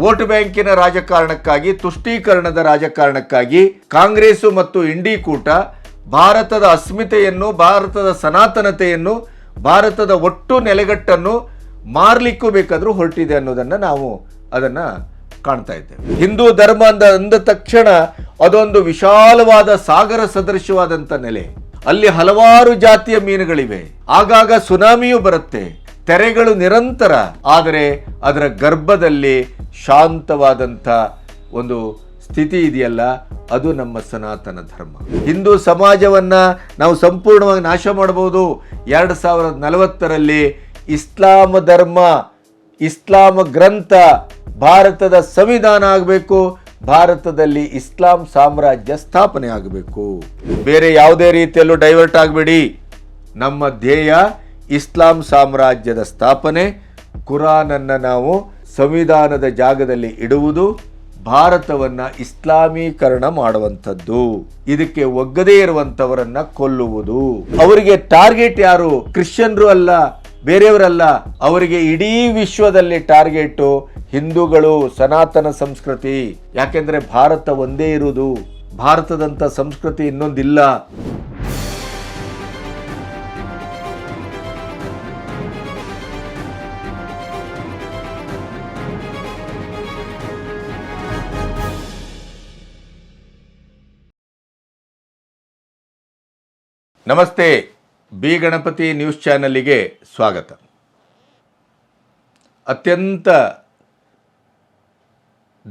Vote ಬ್ಯಾಂಕಿನ ರಾಜಕಾರಣಕ್ಕಾಗಿ, ತುಷ್ಟೀಕರಣದ ರಾಜಕಾರಣಕ್ಕಾಗಿ ಕಾಂಗ್ರೆಸ್ಸು ಮತ್ತು ಇಂಡಿ ಕೂಟ ಭಾರತದ ಅಸ್ಮಿತೆಯನ್ನು, ಭಾರತದ ಸನಾತನತೆಯನ್ನು, ಭಾರತದ ಒಟ್ಟು ನೆಲೆಗಟ್ಟನ್ನು ಮಾರ್ಲಿಕ್ಕೂ ಬೇಕಾದರೂ ಹೊರಟಿದೆ ಅನ್ನೋದನ್ನು ನಾವು ಅದನ್ನ ಕಾಣ್ತಾ ಇದ್ದೇವೆ. ಹಿಂದೂ ಧರ್ಮ ಅಂದ ಅಂದ ತಕ್ಷಣ ಅದೊಂದು ವಿಶಾಲವಾದ ಸಾಗರ ಸದೃಶವಾದಂಥ ನೆಲೆ. ಅಲ್ಲಿ ಹಲವಾರು ಜಾತಿಯ ಮೀನುಗಳಿವೆ. ಆಗಾಗ ಸುನಾಮಿಯೂ ಬರುತ್ತೆ. ತೆರೆಗಳು ನಿರಂತರ, ಆದರೆ ಅದರ ಗರ್ಭದಲ್ಲಿ ಶಾಂತವಾದಂಥ ಒಂದು ಸ್ಥಿತಿ ಇದೆಯಲ್ಲ, ಅದು ನಮ್ಮ ಸನಾತನ ಧರ್ಮ. ಹಿಂದೂ ಸಮಾಜವನ್ನ ನಾವು ಸಂಪೂರ್ಣವಾಗಿ ನಾಶ ಮಾಡಬಹುದು. ಎರಡು ಸಾವಿರದ ನಲವತ್ತರಲ್ಲಿ ಇಸ್ಲಾಮ ಧರ್ಮ, ಇಸ್ಲಾಮ ಗ್ರಂಥ ಭಾರತದ ಸಂವಿಧಾನ ಆಗಬೇಕು, ಭಾರತದಲ್ಲಿ ಇಸ್ಲಾಂ ಸಾಮ್ರಾಜ್ಯ ಸ್ಥಾಪನೆ ಆಗಬೇಕು. ಬೇರೆ ಯಾವುದೇ ರೀತಿಯಲ್ಲೂ ಡೈವರ್ಟ್ ಆಗಬೇಡಿ. ನಮ್ಮ ಧ್ಯೇಯ ಇಸ್ಲಾಂ ಸಾಮ್ರಾಜ್ಯದ ಸ್ಥಾಪನೆ, ಕುರಾನನ್ನು ನಾವು ಸಂವಿಧಾನದ ಜಾಗದಲ್ಲಿ ಇಡುವುದು, ಭಾರತವನ್ನ ಇಸ್ಲಾಮೀಕರಣ ಮಾಡುವಂಥದ್ದು. ಇದಕ್ಕೆ ಒಗ್ಗದೇ ಇರುವಂತವರನ್ನ ಕೊಲ್ಲುವುದು. ಅವರಿಗೆ ಟಾರ್ಗೆಟ್ ಯಾರು? ಕ್ರಿಶ್ಚಿಯನ್ರು ಅಲ್ಲ, ಬೇರೆಯವರಲ್ಲ. ಅವರಿಗೆ ಇಡೀ ವಿಶ್ವದಲ್ಲಿ ಟಾರ್ಗೆಟ್ ಹಿಂದೂಗಳು, ಸನಾತನ ಸಂಸ್ಕೃತಿ. ಯಾಕೆಂದ್ರೆ ಭಾರತ ಒಂದೇ ಇರುವುದು. ಭಾರತದಂತ ಸಂಸ್ಕೃತಿ ಇನ್ನೊಂದಿಲ್ಲ. ನಮಸ್ತೆ, ಬಿ ಗಣಪತಿ ನ್ಯೂಸ್ ಚಾನಲಿಗೆ ಸ್ವಾಗತ. ಅತ್ಯಂತ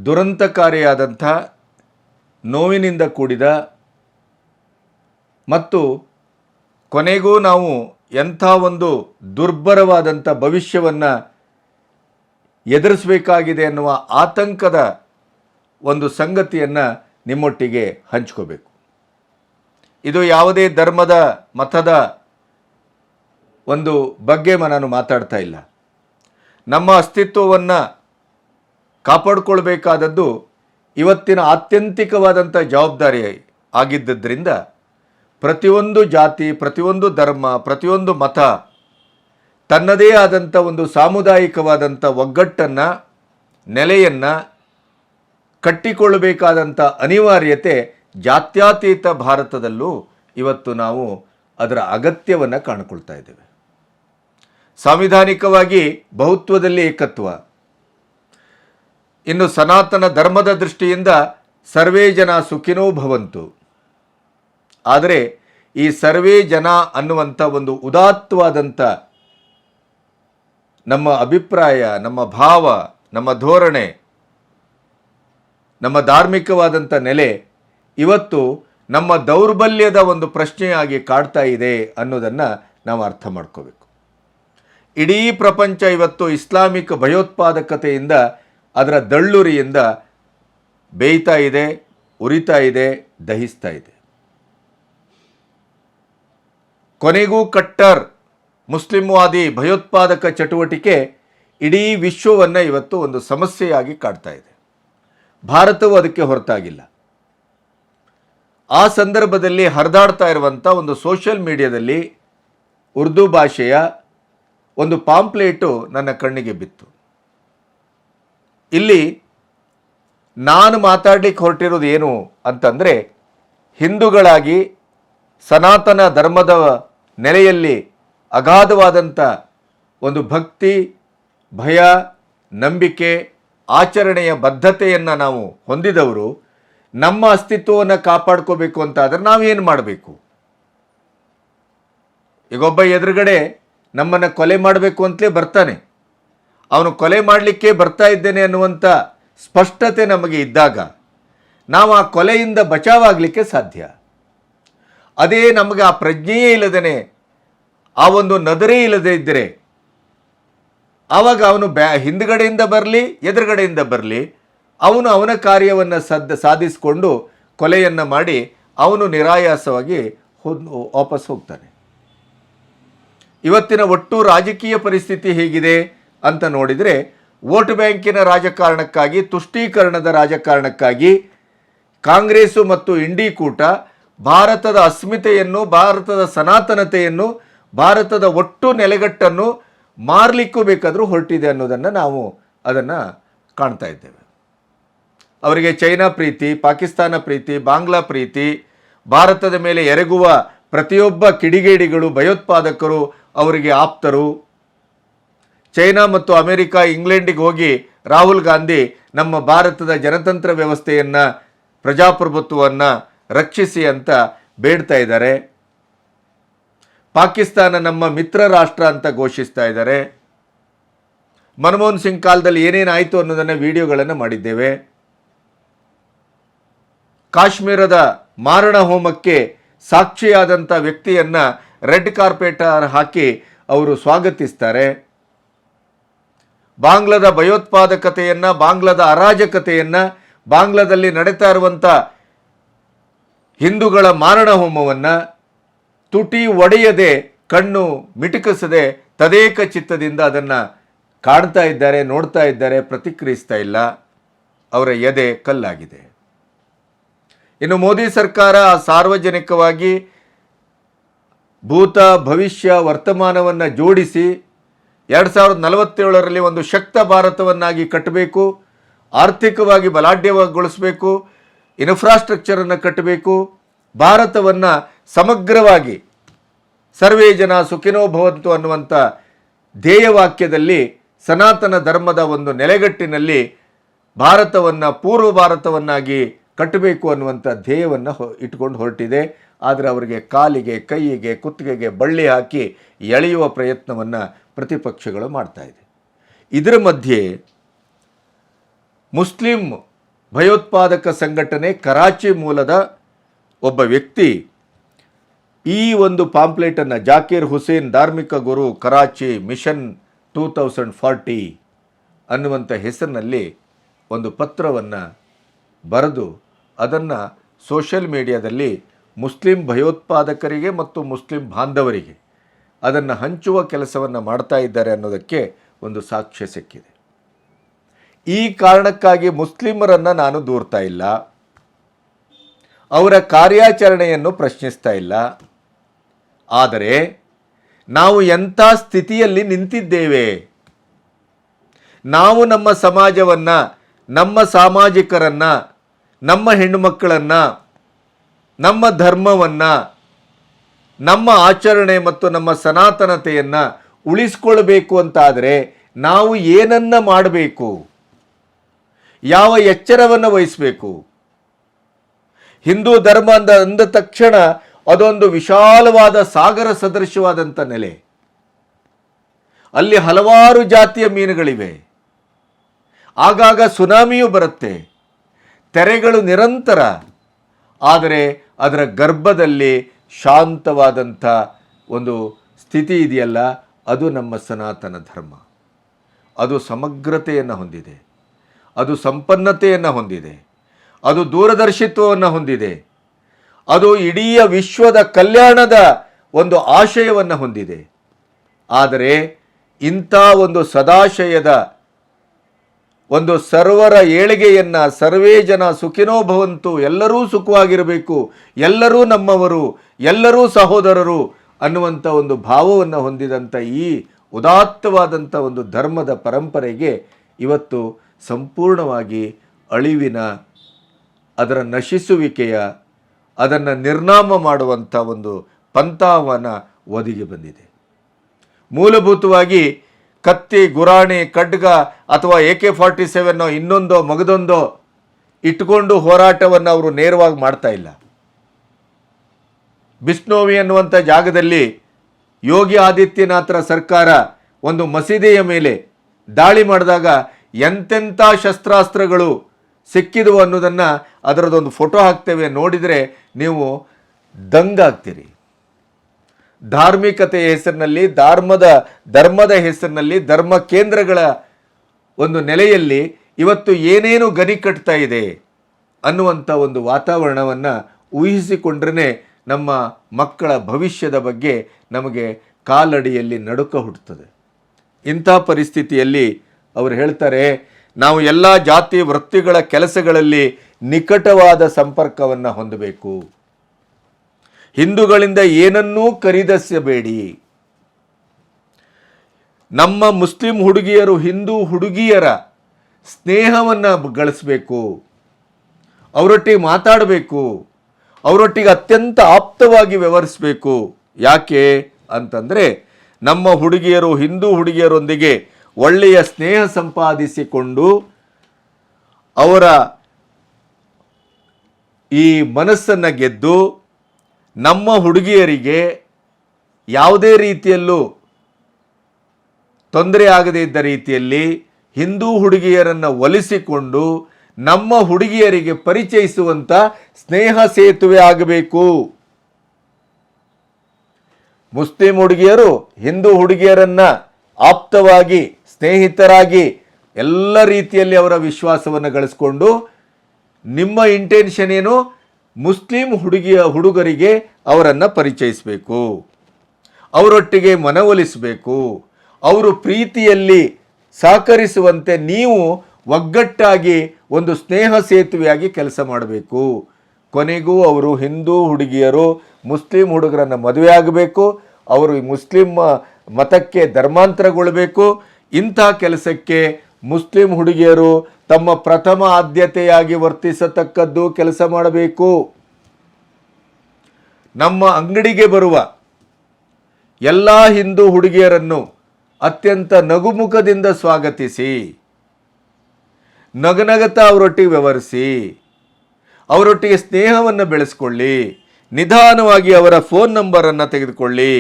ದುರಂತಕಾರಿಯಾದಂಥ, ನೋವಿನಿಂದ ಕೂಡಿದ ಮತ್ತು ಕೊನೆಗೂ ನಾವು ಎಂಥ ಒಂದು ದುರ್ಬರವಾದಂಥ ಭವಿಷ್ಯವನ್ನು ಎದುರಿಸಬೇಕಾಗಿದೆ ಅನ್ನುವ ಆತಂಕದ ಒಂದು ಸಂಗತಿಯನ್ನು ನಿಮ್ಮೊಟ್ಟಿಗೆ ಹಂಚ್ಕೋಬೇಕು. ಇದು ಯಾವುದೇ ಧರ್ಮದ ಮತದ ಒಂದು ಬಗ್ಗೆ ನಾನು ಮಾತಾಡ್ತಾ ಇಲ್ಲ. ನಮ್ಮ ಅಸ್ತಿತ್ವವನ್ನು ಕಾಪಾಡಿಕೊಳ್ಬೇಕಾದದ್ದು ಇವತ್ತಿನ ಆತ್ಯಂತಿಕವಾದಂಥ ಜವಾಬ್ದಾರಿ ಆಗಿದ್ದರಿಂದ ಪ್ರತಿಯೊಂದು ಜಾತಿ, ಪ್ರತಿಯೊಂದು ಧರ್ಮ, ಪ್ರತಿಯೊಂದು ಮತ ತನ್ನದೇ ಆದಂಥ ಒಂದು ಸಾಮುದಾಯಿಕವಾದಂಥ ಒಗ್ಗಟ್ಟನ್ನು, ನೆಲೆಯನ್ನು ಕಟ್ಟಿಕೊಳ್ಳಬೇಕಾದಂಥ ಅನಿವಾರ್ಯತೆ ಜಾತ್ಯತೀತ ಭಾರತದಲ್ಲೂ ಇವತ್ತು ನಾವು ಅದರ ಅಗತ್ಯವನ್ನು ಕಾಣಿಕೊಳ್ತಾ ಇದ್ದೇವೆ. ಸಾಂವಿಧಾನಿಕವಾಗಿ ಬಹುತ್ವದಲ್ಲಿ ಏಕತ್ವ. ಇನ್ನು ಸನಾತನ ಧರ್ಮದ ದೃಷ್ಟಿಯಿಂದ ಸರ್ವೇ ಜನ ಸುಖಿನೋ ಭವಂತು. ಆದರೆ ಈ ಸರ್ವೇ ಜನ ಅನ್ನುವಂಥ ಒಂದು ಉದಾತ್ತವಾದಂಥ ನಮ್ಮ ಅಭಿಪ್ರಾಯ, ನಮ್ಮ ಭಾವ, ನಮ್ಮ ಧೋರಣೆ, ನಮ್ಮ ಧಾರ್ಮಿಕವಾದಂಥ ನೆಲೆ ಇವತ್ತು ನಮ್ಮ ದೌರ್ಬಲ್ಯದ ಒಂದು ಪ್ರಶ್ನೆಯಾಗಿ ಕಾಡ್ತಾ ಇದೆ ಅನ್ನೋದನ್ನು ನಾವು ಅರ್ಥ ಮಾಡ್ಕೋಬೇಕು. ಇಡೀ ಪ್ರಪಂಚ ಇವತ್ತು ಇಸ್ಲಾಮಿಕ್ ಭಯೋತ್ಪಾದಕತೆಯಿಂದ, ಅದರ ದಳ್ಳುರಿಯಿಂದ ಬೇಯ್ತಾ ಇದೆ, ಉರಿತಾ ಇದೆ, ದಹಿಸ್ತಾ ಇದೆ. ಕೊನೆಗೂ ಕಟ್ಟರ್, ಮುಸ್ಲಿಂವಾದಿ ಭಯೋತ್ಪಾದಕ ಚಟುವಟಿಕೆ ಇಡೀ ವಿಶ್ವವನ್ನು ಇವತ್ತು ಒಂದು ಸಮಸ್ಯೆಯಾಗಿ ಕಾಡ್ತಾ ಇದೆ. ಭಾರತವು ಅದಕ್ಕೆ ಹೊರತಾಗಿಲ್ಲ. ಆ ಸಂದರ್ಭದಲ್ಲಿ ಹರಿದಾಡ್ತಾ ಇರುವಂಥ ಒಂದು ಸೋಷಿಯಲ್ ಮೀಡಿಯಾದಲ್ಲಿ ಉರ್ದು ಭಾಷೆಯ ಒಂದು ಪಾಂಪ್ಲೇಟು ನನ್ನ ಕಣ್ಣಿಗೆ ಬಿತ್ತು. ಇಲ್ಲಿ ನಾನು ಮಾತಾಡಲಿಕ್ಕೆ ಹೊರಟಿರೋದು ಏನು ಅಂತಂದರೆ ಹಿಂದೂಗಳಾಗಿ ಸನಾತನ ಧರ್ಮದ ನೆಲೆಯಲ್ಲಿ ಅಗಾಧವಾದಂಥ ಒಂದು ಭಕ್ತಿ, ಭಯ, ನಂಬಿಕೆ, ಆಚರಣೆಯ ಬದ್ಧತೆಯನ್ನು ನಾವು ಹೊಂದಿದವರು ನಮ್ಮ ಅಸ್ತಿತ್ವವನ್ನು ಕಾಪಾಡ್ಕೋಬೇಕು ಅಂತ ಆದರೆ ನಾವೇನು ಮಾಡಬೇಕು? ಈಗೊಬ್ಬ ಎದುರುಗಡೆ ನಮ್ಮನ್ನು ಕೊಲೆ ಮಾಡಬೇಕು ಅಂತಲೇ ಬರ್ತಾನೆ. ಅವನು ಕೊಲೆ ಮಾಡಲಿಕ್ಕೆ ಬರ್ತಾ ಇದ್ದೇನೆ ಅನ್ನುವಂಥ ಸ್ಪಷ್ಟತೆ ನಮಗೆ ಇದ್ದಾಗ ನಾವು ಆ ಕೊಲೆಯಿಂದ ಬಚಾವಾಗಲಿಕ್ಕೆ ಸಾಧ್ಯ. ಅದೇ ನಮಗೆ ಆ ಪ್ರಜ್ಞೆಯೇ ಇಲ್ಲದೇನೆ, ಆ ಒಂದು ನದರೇ ಇಲ್ಲದೆ ಇದ್ದರೆ, ಆವಾಗ ಅವನು ಬ್ಯಾ ಹಿಂದುಗಡೆಯಿಂದ ಬರಲಿ, ಎದುರುಗಡೆಯಿಂದ ಬರಲಿ ಅವನು ಅವನ ಕಾರ್ಯವನ್ನು ಸದ್, ಸಾಧಿಸಿಕೊಂಡು ಕೊಲೆಯನ್ನು ಮಾಡಿ ಅವನು ನಿರಾಯಾಸವಾಗಿ ವಾಪಸ್ ಹೋಗ್ತಾನೆ. ಇವತ್ತಿನ ಒಟ್ಟು ರಾಜಕೀಯ ಪರಿಸ್ಥಿತಿ ಹೇಗಿದೆ ಅಂತ ನೋಡಿದರೆ ವೋಟ್ ಬ್ಯಾಂಕಿನ ರಾಜಕಾರಣಕ್ಕಾಗಿ, ತುಷ್ಟೀಕರಣದ ರಾಜಕಾರಣಕ್ಕಾಗಿ ಕಾಂಗ್ರೆಸ್ಸು ಮತ್ತು ಇಂಡಿ ಕೂಟ ಭಾರತದ ಅಸ್ಮಿತೆಯನ್ನು, ಭಾರತದ ಸನಾತನತೆಯನ್ನು, ಭಾರತದ ಒಟ್ಟು ನೆಲೆಗಟ್ಟನ್ನು ಮಾರಲಿಕ್ಕೂ ಬೇಕಾದರೂ ಹೊರಟಿದೆ ಅನ್ನೋದನ್ನು ನಾವು ಅದನ್ನು ಕಾಣ್ತಾ ಇದ್ದೇವೆ. ಅವರಿಗೆ ಚೈನಾ ಪ್ರೀತಿ, ಪಾಕಿಸ್ತಾನ ಪ್ರೀತಿ, ಬಾಂಗ್ಲಾ ಪ್ರೀತಿ, ಭಾರತದ ಮೇಲೆ ಎರಗುವ ಪ್ರತಿಯೊಬ್ಬ ಕಿಡಿಗೇಡಿಗಳು, ಭಯೋತ್ಪಾದಕರು ಅವರಿಗೆ ಆಪ್ತರು. ಚೈನಾ ಮತ್ತು ಅಮೆರಿಕ, ಇಂಗ್ಲೆಂಡಿಗೆ ಹೋಗಿ ರಾಹುಲ್ ಗಾಂಧಿ ನಮ್ಮ ಭಾರತದ ಜನತಂತ್ರ ವ್ಯವಸ್ಥೆಯನ್ನು, ಪ್ರಜಾಪ್ರಭುತ್ವವನ್ನು ರಕ್ಷಿಸಿ ಅಂತ ಬೇಡ್ತಾ ಇದ್ದಾರೆ. ಪಾಕಿಸ್ತಾನ ನಮ್ಮ ಮಿತ್ರ ರಾಷ್ಟ್ರ ಅಂತ ಘೋಷಿಸ್ತಾ ಇದ್ದಾರೆ. ಮನಮೋಹನ್ ಸಿಂಗ್ ಕಾಲದಲ್ಲಿ ಏನೇನಾಯಿತು ಅನ್ನೋದನ್ನು ವಿಡಿಯೋಗಳನ್ನು ಮಾಡಿದ್ದೇವೆ. ಕಾಶ್ಮೀರದ ಮಾರಣ ಹೋಮಕ್ಕೆ ಸಾಕ್ಷಿಯಾದಂಥ ವ್ಯಕ್ತಿಯನ್ನು ರೆಡ್ ಕಾರ್ಪೆಟ್ ಹಾಕಿ ಅವರು ಸ್ವಾಗತಿಸ್ತಾರೆ. ಬಾಂಗ್ಲದ ಭಯೋತ್ಪಾದಕತೆಯನ್ನು, ಬಾಂಗ್ಲದ ಅರಾಜಕತೆಯನ್ನು, ಬಾಂಗ್ಲಾದಲ್ಲಿ ನಡೀತಾ ಇರುವಂಥ ಹಿಂದೂಗಳ ಮಾರಣ ಹೋಮವನ್ನು ತುಟಿ ಒಡೆಯದೆ, ಕಣ್ಣು ಮಿಟುಕಿಸದೆ, ತದೇಕ ಚಿತ್ತದಿಂದ ಅದನ್ನು ಕಾಣ್ತಾ ಇದ್ದಾರೆ, ನೋಡ್ತಾ ಇದ್ದಾರೆ, ಪ್ರತಿಕ್ರಿಯಿಸ್ತಾ ಇಲ್ಲ. ಅವರ ಎದೆ ಕಲ್ಲಾಗಿದೆ. ಇನ್ನು ಮೋದಿ ಸರ್ಕಾರ ಸಾರ್ವಜನಿಕವಾಗಿ ಭೂತ ಭವಿಷ್ಯ ವರ್ತಮಾನವನ್ನು ಜೋಡಿಸಿ ಎರಡು ಸಾವಿರದ ನಲವತ್ತೇಳರಲ್ಲಿ ಒಂದು ಶಕ್ತ ಭಾರತವನ್ನಾಗಿ ಕಟ್ಟಬೇಕು, ಆರ್ಥಿಕವಾಗಿ ಬಲಾಢ್ಯಗೊಳಿಸಬೇಕು ಇನ್ಫ್ರಾಸ್ಟ್ರಕ್ಚರನ್ನು ಕಟ್ಟಬೇಕು, ಭಾರತವನ್ನು ಸಮಗ್ರವಾಗಿ ಸರ್ವೇ ಜನ ಸುಖಿನೋ ಭವಂತು ಅನ್ನುವಂಥ ಧ್ಯೇಯವಾಕ್ಯದಲ್ಲಿ ಸನಾತನ ಧರ್ಮದ ಒಂದು ನೆಲೆಗಟ್ಟಿನಲ್ಲಿ ಭಾರತವನ್ನು ಪೂರ್ವ ಭಾರತವನ್ನಾಗಿ ಕಟ್ಟಬೇಕು ಅನ್ನುವಂಥ ಧ್ಯೇಯವನ್ನು ಇಟ್ಕೊಂಡು ಹೊರಟಿದೆ. ಆದರೆ ಅವರಿಗೆ ಕಾಲಿಗೆ ಕೈಯಿಗೆ ಕುತ್ತಿಗೆಗೆ ಬಳ್ಳಿ ಹಾಕಿ ಎಳೆಯುವ ಪ್ರಯತ್ನವನ್ನು ಪ್ರತಿಪಕ್ಷಗಳು ಮಾಡ್ತಾ ಇದೆ. ಇದರ ಮಧ್ಯೆ ಮುಸ್ಲಿಂ ಭಯೋತ್ಪಾದಕ ಸಂಘಟನೆ ಕರಾಚಿ ಮೂಲದ ಒಬ್ಬ ವ್ಯಕ್ತಿ ಈ ಒಂದು ಪಾಂಪ್ಲೇಟನ್ನು ಜಾಕೀರ್ ಹುಸೇನ್ ಧಾರ್ಮಿಕ ಗುರು Karachi mission two thousand forty ಅನ್ನುವಂಥ ಹೆಸರಿನಲ್ಲಿ ಒಂದು ಪತ್ರವನ್ನು ಬರೆದು ಅದನ್ನು ಸೋಷಿಯಲ್ ಮೀಡಿಯಾದಲ್ಲಿ ಮುಸ್ಲಿಂ ಭಯೋತ್ಪಾದಕರಿಗೆ ಮತ್ತು ಮುಸ್ಲಿಂ ಬಾಂಧವರಿಗೆ ಅದನ್ನು ಹಂಚುವ ಕೆಲಸವನ್ನು ಮಾಡ್ತಾ ಇದ್ದಾರೆ ಅನ್ನೋದಕ್ಕೆ ಒಂದು ಸಾಕ್ಷ್ಯ ಸಿಕ್ಕಿದೆ. ಈ ಕಾರಣಕ್ಕಾಗಿ ಮುಸ್ಲಿಮರನ್ನು ನಾನು ದೂರ್ತಾ ಇಲ್ಲ. ಅವರ ಕಾರ್ಯಾಚರಣೆಯನ್ನು ಪ್ರಶ್ನಿಸ್ತಾ ಇಲ್ಲ. ಆದರೆ ನಾವು ಎಂಥ ಸ್ಥಿತಿಯಲ್ಲಿ ನಿಂತಿದ್ದೇವೆ? ನಾವು ನಮ್ಮ ಸಮಾಜವನ್ನು, ನಮ್ಮ ಸಾಮಾಜಿಕರನ್ನು ನಮ್ಮ ಹೆಣ್ಣು ಮಕ್ಕಳನ್ನು ನಮ್ಮ ಧರ್ಮವನ್ನು, ನಮ್ಮ ಆಚರಣೆ ಮತ್ತು ನಮ್ಮ ಸನಾತನತೆಯನ್ನು ಉಳಿಸ್ಕೊಳ್ಬೇಕು ಅಂತಾದರೆ ನಾವು ಏನನ್ನ ಮಾಡಬೇಕು? ಯಾವ ಎಚ್ಚರವನ್ನು ವಹಿಸಬೇಕು? ಹಿಂದೂ ಧರ್ಮ ಅಂದ ಅಂದ ತಕ್ಷಣ ಅದೊಂದು ವಿಶಾಲವಾದ ಸಾಗರ ಸದೃಶವಾದಂಥ ನೆಲೆ. ಅಲ್ಲಿ ಹಲವಾರು ಜಾತಿಯ ಮೀನುಗಳಿವೆ. ಆಗಾಗ ಸುನಾಮಿಯೂ ಬರುತ್ತೆ. ತೆರೆಗಳು ನಿರಂತರ, ಆದರೆ ಅದರ ಗರ್ಭದಲ್ಲಿ ಶಾಂತವಾದಂಥ ಒಂದು ಸ್ಥಿತಿ ಇದೆಯಲ್ಲ, ಅದು ನಮ್ಮ ಸನಾತನ ಧರ್ಮ. ಅದು ಸಮಗ್ರತೆಯನ್ನು ಹೊಂದಿದೆ. ಅದು ಸಂಪನ್ನತೆಯನ್ನು ಹೊಂದಿದೆ. ಅದು ದೂರದರ್ಶಿತ್ವವನ್ನು ಹೊಂದಿದೆ. ಅದು ಇಡೀ ವಿಶ್ವದ ಕಲ್ಯಾಣದ ಒಂದು ಆಶಯವನ್ನು ಹೊಂದಿದೆ. ಆದರೆ ಇಂಥ ಒಂದು ಸದಾಶಯದ ಒಂದು ಸರ್ವರ ಏಳಿಗೆಯನ್ನು ಸರ್ವೇ ಜನ ಸುಖಿನೋ ಭವಂತು, ಎಲ್ಲರೂ ಸುಖವಾಗಿರಬೇಕು, ಎಲ್ಲರೂ ನಮ್ಮವರು, ಎಲ್ಲರೂ ಸಹೋದರರು ಅನ್ನುವಂಥ ಒಂದು ಭಾವವನ್ನು ಹೊಂದಿದಂಥ ಈ ಉದಾತ್ತವಾದಂಥ ಒಂದು ಧರ್ಮದ ಪರಂಪರೆಗೆ ಇವತ್ತು ಸಂಪೂರ್ಣವಾಗಿ ಅಳಿವಿನ, ಅದರ ನಶಿಸುವಿಕೆಯ, ಅದನ್ನು ನಿರ್ನಾಮ ಮಾಡುವಂಥ ಒಂದು ಪಂಥಾವನ ಒದಗಿ ಬಂದಿದೆ. ಮೂಲಭೂತವಾಗಿ ಕತ್ತಿ, ಗುರಾಣಿ, ಖಡ್ಗ ಅಥವಾ ಎ ಕೆ ಫಾರ್ಟಿ ಸೆವೆನ್ನೋ ಇನ್ನೊಂದೋ ಮಗದೊಂದೋ ಇಟ್ಕೊಂಡು ಹೋರಾಟವನ್ನು ಅವರು ನೇರವಾಗಿ ಮಾಡ್ತಾ ಇಲ್ಲ. ಬಿಷ್ಣೋವಿ ಅನ್ನುವಂಥ ಜಾಗದಲ್ಲಿ ಯೋಗಿ ಆದಿತ್ಯನಾಥರ ಸರ್ಕಾರ ಒಂದು ಮಸೀದಿಯ ಮೇಲೆ ದಾಳಿ ಮಾಡಿದಾಗ ಎಂತೆಂಥ ಶಸ್ತ್ರಾಸ್ತ್ರಗಳು ಸಿಕ್ಕಿದವು ಅನ್ನೋದನ್ನು ಅದರದೊಂದು ಫೋಟೋ ಹಾಕ್ತೇವೆ ನೋಡಿದರೆ ನೀವು ದಂಗಾಗ್ತೀರಿ. ಧಾರ್ಮಿಕತೆಯ ಹೆಸರಿನಲ್ಲಿ, ಧರ್ಮದ ಧರ್ಮದ ಹೆಸರಿನಲ್ಲಿ, ಧರ್ಮ ಕೇಂದ್ರಗಳ ಒಂದು ನೆಲೆಯಲ್ಲಿ ಇವತ್ತು ಏನೇನು ಗನಿ ಕಟ್ತಾ ಇದೆ ಅನ್ನುವಂಥ ಒಂದು ವಾತಾವರಣವನ್ನು ಊಹಿಸಿಕೊಂಡ್ರೆ ನಮ್ಮ ಮಕ್ಕಳ ಭವಿಷ್ಯದ ಬಗ್ಗೆ ನಮಗೆ ಕಾಲಡಿಯಲ್ಲಿ ನಡುಕ ಹುಟ್ಟುತ್ತದೆ. ಇಂಥ ಪರಿಸ್ಥಿತಿಯಲ್ಲಿ ಅವರು ಹೇಳ್ತಾರೆ, ನಾವು ಎಲ್ಲ ಜಾತಿ, ವೃತ್ತಿಗಳ ಕೆಲಸಗಳಲ್ಲಿ ನಿಕಟವಾದ ಸಂಪರ್ಕವನ್ನು ಹೊಂದಬೇಕು. ಹಿಂದೂಗಳಿಂದ ಏನನ್ನೂ ಖರೀದಿಸಬೇಡಿ. ನಮ್ಮ ಮುಸ್ಲಿಂ ಹುಡುಗಿಯರು ಹಿಂದೂ ಹುಡುಗಿಯರ ಸ್ನೇಹವನ್ನು ಗಳಿಸಬೇಕು, ಅವರೊಟ್ಟಿಗೆ ಮಾತಾಡಬೇಕು, ಅವರೊಟ್ಟಿಗೆ ಅತ್ಯಂತ ಆಪ್ತವಾಗಿ ವ್ಯವಹರಿಸಬೇಕು. ಯಾಕೆ ಅಂತಂದರೆ ನಮ್ಮ ಹುಡುಗಿಯರು ಹಿಂದೂ ಹುಡುಗಿಯರೊಂದಿಗೆ ಒಳ್ಳೆಯ ಸ್ನೇಹ ಸಂಪಾದಿಸಿಕೊಂಡು ಅವರ ಈ ಮನಸ್ಸನ್ನು ಗೆದ್ದು ನಮ್ಮ ಹುಡುಗಿಯರಿಗೆ ಯಾವುದೇ ರೀತಿಯಲ್ಲೂ ತೊಂದರೆ ಆಗದೇ ಇದ್ದ ರೀತಿಯಲ್ಲಿ ಹಿಂದೂ ಹುಡುಗಿಯರನ್ನು ಒಲಿಸಿಕೊಂಡು ನಮ್ಮ ಹುಡುಗಿಯರಿಗೆ ಪರಿಚಯಿಸುವಂಥ ಸ್ನೇಹ ಸೇತುವೆ ಆಗಬೇಕು. ಮುಸ್ಲಿಂ ಹುಡುಗಿಯರು ಹಿಂದೂ ಹುಡುಗಿಯರನ್ನು ಆಪ್ತವಾಗಿ, ಸ್ನೇಹಿತರಾಗಿ ಎಲ್ಲ ರೀತಿಯಲ್ಲಿ ಅವರ ವಿಶ್ವಾಸವನ್ನು ಗಳಿಸ್ಕೊಂಡು ನಿಮ್ಮ ಇಂಟೆನ್ಷನ್ ಏನು? ಮುಸ್ಲಿಂ ಹುಡುಗಿಯ ಹುಡುಗರಿಗೆ ಅವರನ್ನು ಪರಿಚಯಿಸಬೇಕು. ಅವರೊಟ್ಟಿಗೆ ಮನವೊಲಿಸಬೇಕು ಅವರು ಪ್ರೀತಿಯಲ್ಲಿ ಸಹಕರಿಸುವಂತೆ ನೀವು ಒಗ್ಗಟ್ಟಾಗಿ ಒಂದು ಸ್ನೇಹ ಸೇತುವೆಯಾಗಿ ಕೆಲಸ ಮಾಡಬೇಕು. ಕೊನೆಗೂ ಅವರು ಹಿಂದೂ ಹುಡುಗಿಯರು, ಮುಸ್ಲಿಂ ಹುಡುಗರನ್ನು ಮದುವೆ ಆಗಬೇಕು. ಅವರು ಮುಸ್ಲಿಂ ಮತಕ್ಕೆ ಧರ್ಮಾಂತರಗೊಳ್ಳಬೇಕು ಇಂಥ ಕೆಲಸಕ್ಕೆ ಮುಸ್ಲಿಂ ಹುಡುಗಿಯರು ತಮ್ಮ ಪ್ರಥಮ ಆದ್ಯತೆಯಾಗಿ ವರ್ತಿಸತಕ್ಕದ್ದು ಕೆಲಸ ಮಾಡಬೇಕು. ನಮ್ಮ ಅಂಗಡಿಗೆ ಬರುವ ಎಲ್ಲ ಹಿಂದೂ ಹುಡುಗಿಯರನ್ನು ಅತ್ಯಂತ ನಗುಮುಖದಿಂದ ಸ್ವಾಗತಿಸಿ, ನಗನಗತ ಅವರೊಟ್ಟಿಗೆ ವ್ಯವಹರಿಸಿ, ಅವರೊಟ್ಟಿಗೆ ಸ್ನೇಹವನ್ನು ಬೆಳೆಸ್ಕೊಳ್ಳಿ, ನಿಧಾನವಾಗಿ ಅವರ ಫೋನ್ ನಂಬರನ್ನು ತೆಗೆದುಕೊಳ್ಳಿ.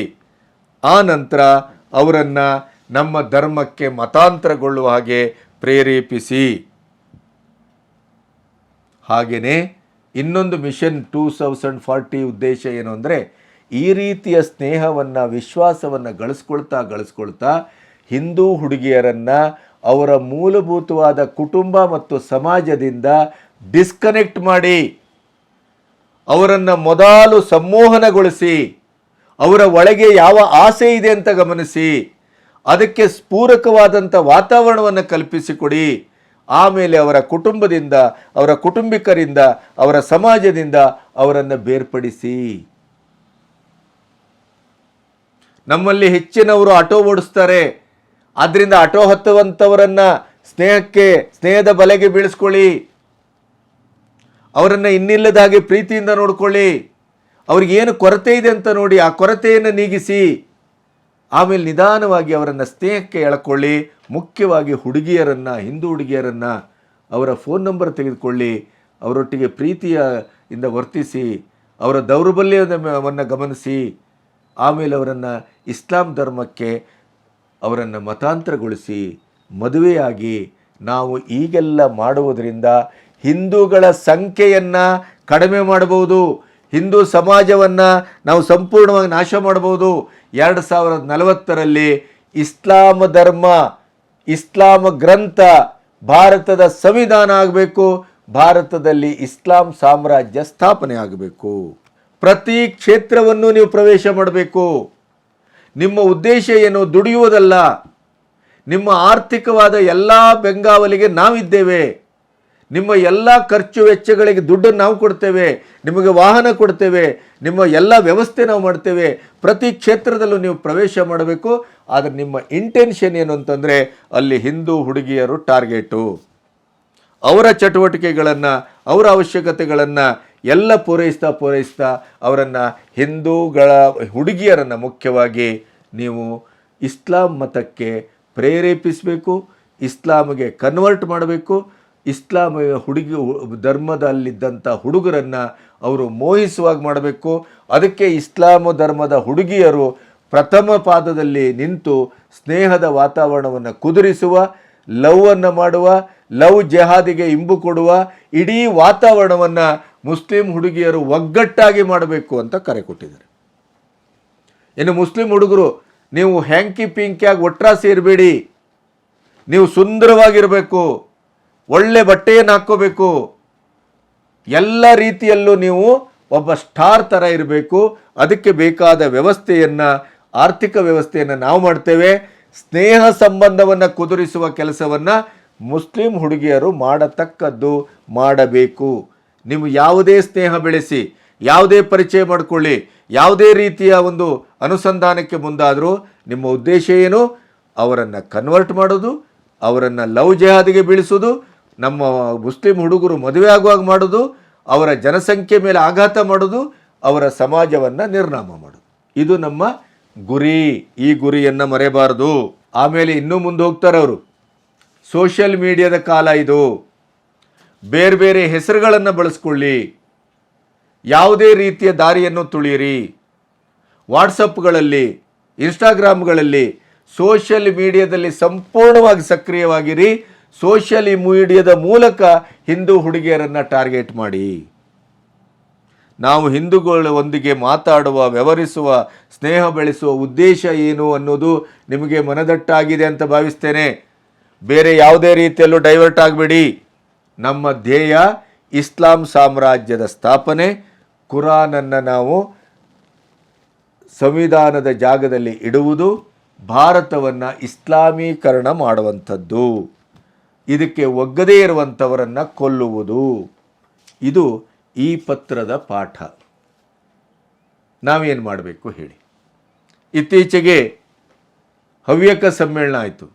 ಆ ನಂತರ ಅವರನ್ನು ನಮ್ಮ ಧರ್ಮಕ್ಕೆ ಮತಾಂತರಗೊಳ್ಳುವ ಹಾಗೆ ಪ್ರೇರೇಪಿಸಿ. ಹಾಗೆಯೇ ಇನ್ನೊಂದು ಮಿಷನ್ ಟೂ ತೌಸಂಡ್ ಫಾರ್ಟಿ ಉದ್ದೇಶ ಏನು ಅಂದರೆ ಈ ರೀತಿಯ ಸ್ನೇಹವನ್ನು, ವಿಶ್ವಾಸವನ್ನು ಗಳಿಸ್ಕೊಳ್ತಾ ಗಳಿಸ್ಕೊಳ್ತಾ ಹಿಂದೂ ಹುಡುಗಿಯರನ್ನು ಅವರ ಮೂಲಭೂತವಾದ ಕುಟುಂಬ ಮತ್ತು ಸಮಾಜದಿಂದ ಡಿಸ್ಕನೆಕ್ಟ್ ಮಾಡಿ, ಅವರನ್ನು ಮೊದಲು ಸಂಮೋಹನಗೊಳಿಸಿ, ಅವರ ಒಳಗೆ ಯಾವ ಆಸೆ ಇದೆ ಅಂತ ಗಮನಿಸಿ, ಅದಕ್ಕೆ ಸ್ಫೂರಕವಾದಂಥ ವಾತಾವರಣವನ್ನು ಕಲ್ಪಿಸಿಕೊಡಿ ಆಮೇಲೆ ಅವರ ಕುಟುಂಬದಿಂದ, ಅವರ ಕುಟುಂಬಿಕರಿಂದ, ಅವರ ಸಮಾಜದಿಂದ ಅವರನ್ನು ಬೇರ್ಪಡಿಸಿ. ನಮ್ಮಲ್ಲಿ ಹೆಚ್ಚಿನವರು ಆಟೋ ಓಡಿಸ್ತಾರೆ. ಆದ್ದರಿಂದ ಆಟೋ ಹತ್ತುವಂಥವರನ್ನು ಸ್ನೇಹಕ್ಕೆ, ಸ್ನೇಹದ ಬಲೆಗೆ ಬೀಳಿಸ್ಕೊಳ್ಳಿ. ಅವರನ್ನು ಇನ್ನಿಲ್ಲದ ಹಾಗೆ ಪ್ರೀತಿಯಿಂದ ನೋಡ್ಕೊಳ್ಳಿ. ಅವ್ರಿಗೆ ಏನು ಕೊರತೆ ಇದೆ ಅಂತ ನೋಡಿ ಆ ಕೊರತೆಯನ್ನು ನೀಗಿಸಿ, ಆಮೇಲೆ ನಿಧಾನವಾಗಿ ಅವರನ್ನು ಸ್ನೇಹಕ್ಕೆ ಎಳ್ಕೊಳ್ಳಿ. ಮುಖ್ಯವಾಗಿ ಹುಡುಗಿಯರನ್ನು, ಹಿಂದೂ ಹುಡುಗಿಯರನ್ನು ಅವರ ಫೋನ್ ನಂಬರ್ ತೆಗೆದುಕೊಳ್ಳಿ, ಅವರೊಟ್ಟಿಗೆ ಪ್ರೀತಿಯ ಇಂದ ವರ್ತಿಸಿ, ಅವರ ದೌರ್ಬಲ್ಯವನ್ನು ಗಮನಿಸಿ, ಆಮೇಲೆ ಅವರನ್ನು ಇಸ್ಲಾಂ ಧರ್ಮಕ್ಕೆ ಅವರನ್ನು ಮತಾಂತರಗೊಳಿಸಿ, ಮದುವೆಯಾಗಿ ನಾವು ಈಗೆಲ್ಲ ಮಾಡುವುದರಿಂದ ಹಿಂದೂಗಳ ಸಂಖ್ಯೆಯನ್ನು ಕಡಿಮೆ ಮಾಡಬಹುದು, ಹಿಂದೂ ಸಮಾಜವನ್ನು ನಾವು ಸಂಪೂರ್ಣವಾಗಿ ನಾಶ ಮಾಡಬಹುದು. ಎರಡು ಸಾವಿರದ ನಲವತ್ತರಲ್ಲಿ ಇಸ್ಲಾಂ ಧರ್ಮ ಇಸ್ಲಾಂ ಗ್ರಂಥ ಭಾರತದ ಸಂವಿಧಾನ ಆಗಬೇಕು, ಭಾರತದಲ್ಲಿ ಇಸ್ಲಾಂ ಸಾಮ್ರಾಜ್ಯ ಸ್ಥಾಪನೆ ಆಗಬೇಕು. ಪ್ರತಿ ಕ್ಷೇತ್ರವನ್ನು ನೀವು ಪ್ರವೇಶ ಮಾಡಬೇಕು. ನಿಮ್ಮ ಉದ್ದೇಶ ಏನು? ದುಡಿಯುವುದಲ್ಲ. ನಿಮ್ಮ ಆರ್ಥಿಕವಾದ ಎಲ್ಲ ಬೆಂಗಾವಲಿಗೆ ನಾವಿದ್ದೇವೆ. ನಿಮ್ಮ ಎಲ್ಲ ಖರ್ಚು ವೆಚ್ಚಗಳಿಗೆ ದುಡ್ಡನ್ನು ನಾವು ಕೊಡ್ತೇವೆ. ನಿಮಗೆ ವಾಹನ ಕೊಡ್ತೇವೆ. ನಿಮ್ಮ ಎಲ್ಲ ವ್ಯವಸ್ಥೆ ನಾವು ಮಾಡ್ತೇವೆ. ಪ್ರತಿ ಕ್ಷೇತ್ರದಲ್ಲೂ ನೀವು ಪ್ರವೇಶ ಮಾಡಬೇಕು. ಆದರೆ ನಿಮ್ಮ ಇಂಟೆನ್ಷನ್ ಏನು ಅಂತಂದರೆ ಅಲ್ಲಿ ಹಿಂದೂ ಹುಡುಗಿಯರು ಟಾರ್ಗೆಟು. ಅವರ ಚಟುವಟಿಕೆಗಳನ್ನು, ಅವರ ಅವಶ್ಯಕತೆಗಳನ್ನು ಎಲ್ಲ ಪೂರೈಸ್ತಾ ಪೂರೈಸ್ತಾ ಅವರನ್ನು ಹಿಂದೂಗಳ ಹುಡುಗಿಯರನ್ನು ಮುಖ್ಯವಾಗಿ ನೀವು ಇಸ್ಲಾಂ ಮತಕ್ಕೆ ಪ್ರೇರೇಪಿಸಬೇಕು ಇಸ್ಲಾಮಿಗೆ ಕನ್ವರ್ಟ್ ಮಾಡಬೇಕು, ಇಸ್ಲಾಂ ಹುಡುಗಿ ಧರ್ಮದಲ್ಲಿದ್ದಂಥ ಹುಡುಗರನ್ನು ಅವರು ಮೋಹಿಸುವಾಗ ಮಾಡಬೇಕು. ಅದಕ್ಕೆ ಇಸ್ಲಾಮ ಧರ್ಮದ ಹುಡುಗಿಯರು ಪ್ರಥಮ ಪಾದದಲ್ಲಿ ನಿಂತು ಸ್ನೇಹದ ವಾತಾವರಣವನ್ನು ಕುದುರಿಸುವ, ಲವ್ವನ್ನು ಮಾಡುವ, ಲವ್ ಜೆಹಾದಿಗೆ ಇಂಬು ಕೊಡುವ, ಇಡೀ ವಾತಾವರಣವನ್ನು ಮುಸ್ಲಿಂ ಹುಡುಗಿಯರು ಒಗ್ಗಟ್ಟಾಗಿ ಮಾಡಬೇಕು ಅಂತ ಕರೆ ಕೊಟ್ಟಿದ್ದಾರೆ. ಇನ್ನು ಮುಸ್ಲಿಂ ಹುಡುಗರು, ನೀವು ಹ್ಯಾಂಕಿ ಪಿಂಕಿಯಾಗಿ ಒಟ್ರಾ ಸೇರಬೇಡಿ. ನೀವು ಸುಂದರವಾಗಿರಬೇಕು. ಒಳ್ಳೆ ಬಟ್ಟೆಯನ್ನು ಹಾಕ್ಕೋಬೇಕು. ಎಲ್ಲ ರೀತಿಯಲ್ಲೂ ನೀವು ಒಬ್ಬ ಸ್ಟಾರ್ ಥರ ಇರಬೇಕು. ಅದಕ್ಕೆ ಬೇಕಾದ ವ್ಯವಸ್ಥೆಯನ್ನು ಆರ್ಥಿಕ ವ್ಯವಸ್ಥೆಯನ್ನು ನಾವು ಮಾಡ್ತೇವೆ. ಸ್ನೇಹ ಸಂಬಂಧವನ್ನು ಕುದುರಿಸುವ ಕೆಲಸವನ್ನು ಮುಸ್ಲಿಂ ಹುಡುಗಿಯರು ಮಾಡತಕ್ಕದ್ದು ಮಾಡಬೇಕು. ನೀವು ಯಾವುದೇ ಸ್ನೇಹ ಬೆಳೆಸಿ, ಯಾವುದೇ ಪರಿಚಯ ಮಾಡಿಕೊಳ್ಳಿ, ಯಾವುದೇ ರೀತಿಯ ಒಂದು ಅನುಸಂಧಾನಕ್ಕೆ ಮುಂದಾದರೂ ನಿಮ್ಮ ಉದ್ದೇಶ ಏನು? ಅವರನ್ನು ಕನ್ವರ್ಟ್ ಮಾಡೋದು, ಅವರನ್ನು ಲವ್ ಜೆಹಾದಿಗೆ ಬೀಳಿಸೋದು, ನಮ್ಮ ಮುಸ್ಲಿಂ ಹುಡುಗರು ಮದುವೆ ಆಗುವಾಗ ಮಾಡೋದು, ಅವರ ಜನಸಂಖ್ಯೆ ಮೇಲೆ ಆಘಾತ ಮಾಡೋದು, ಅವರ ಸಮಾಜವನ್ನು ನಿರ್ನಾಮ ಮಾಡೋದು. ಇದು ನಮ್ಮ ಗುರಿ, ಈ ಗುರಿಯನ್ನು ಮರೆಯಬಾರದು ಆಮೇಲೆ ಇನ್ನೂ ಮುಂದೆ ಹೋಗ್ತಾರೆ ಅವರು. ಸೋಷಿಯಲ್ ಮೀಡಿಯಾದ ಕಾಲ ಇದು. ಬೇರೆ ಬೇರೆ ಹೆಸರುಗಳನ್ನು ಬಳಸ್ಕೊಳ್ಳಿ. ಯಾವುದೇ ರೀತಿಯ ದಾರಿಯನ್ನು ತುಳಿಯಿರಿ. ವಾಟ್ಸಪ್ಗಳಲ್ಲಿ, ಇನ್ಸ್ಟಾಗ್ರಾಮ್ಗಳಲ್ಲಿ ಸೋಷಿಯಲ್ ಮೀಡಿಯಾದಲ್ಲಿ ಸಂಪೂರ್ಣವಾಗಿ ಸಕ್ರಿಯವಾಗಿರಿ. ಸೋಷಿಯಲ್ ಮೀಡಿಯಾದ ಮೂಲಕ ಹಿಂದೂ ಹುಡುಗಿಯರನ್ನು ಟಾರ್ಗೆಟ್ ಮಾಡಿ. ನಾವು ಹಿಂದೂಗಳೊಂದಿಗೆ ಮಾತಾಡುವ, ವ್ಯವಹರಿಸುವ, ಸ್ನೇಹ ಬೆಳೆಸುವ ಉದ್ದೇಶ ಏನು ಅನ್ನೋದು ನಿಮಗೆ ಮನದಟ್ಟಾಗಿದೆ ಅಂತ ಭಾವಿಸ್ತೇನೆ. ಬೇರೆ ಯಾವುದೇ ರೀತಿಯಲ್ಲೂ ಡೈವರ್ಟ್ ಆಗಬೇಡಿ. ನಮ್ಮ ಧ್ಯೇಯ ಇಸ್ಲಾಂ ಸಾಮ್ರಾಜ್ಯದ ಸ್ಥಾಪನೆ. ಕುರಾನನ್ನು ನಾವು ಸಂವಿಧಾನದ ಜಾಗದಲ್ಲಿ ಇಡುವುದು. ಭಾರತವನ್ನು ಇಸ್ಲಾಮೀಕರಣ ಮಾಡುವಂಥದ್ದು. ಇದಕ್ಕೆ ಒಗ್ಗದೇ ಇರುವಂಥವರನ್ನು ಕೊಲ್ಲುವುದು. ಇದು ಈ ಪತ್ರದ ಪಾಠ. ನಾವೇನು ಮಾಡಬೇಕು ಹೇಳಿ. ಇತ್ತೀಚೆಗೆ ಹವ್ಯಕ ಸಮ್ಮೇಳನ ಆಯಿತು.